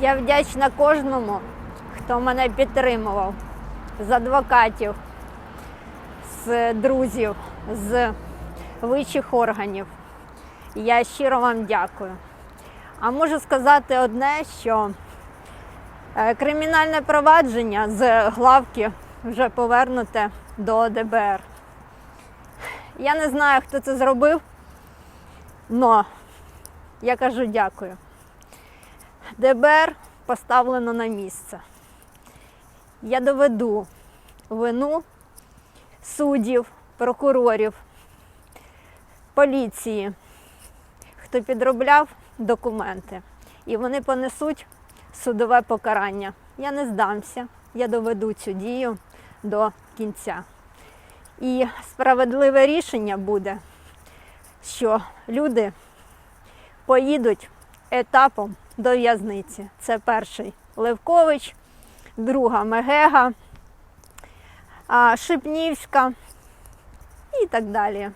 Я вдячна кожному, хто мене підтримував з адвокатів, з друзів, з вищих органів. Я щиро вам дякую. А можу сказати одне, що е, кримінальне провадження з главки вже повернуте до ДБР. Я не знаю, хто це зробив, але я кажу дякую. ДБР поставлено на місце. Я доведу вину суддів, прокурорів, поліції, хто підробляв документи, і вони понесуть судове покарання. Я не здамся, я доведу цю дію до кінця. І справедливе рішення буде, що люди поїдуть етапом до в'язниці. Це перший Левкович, друга Мегега, Шипнівська і так далі.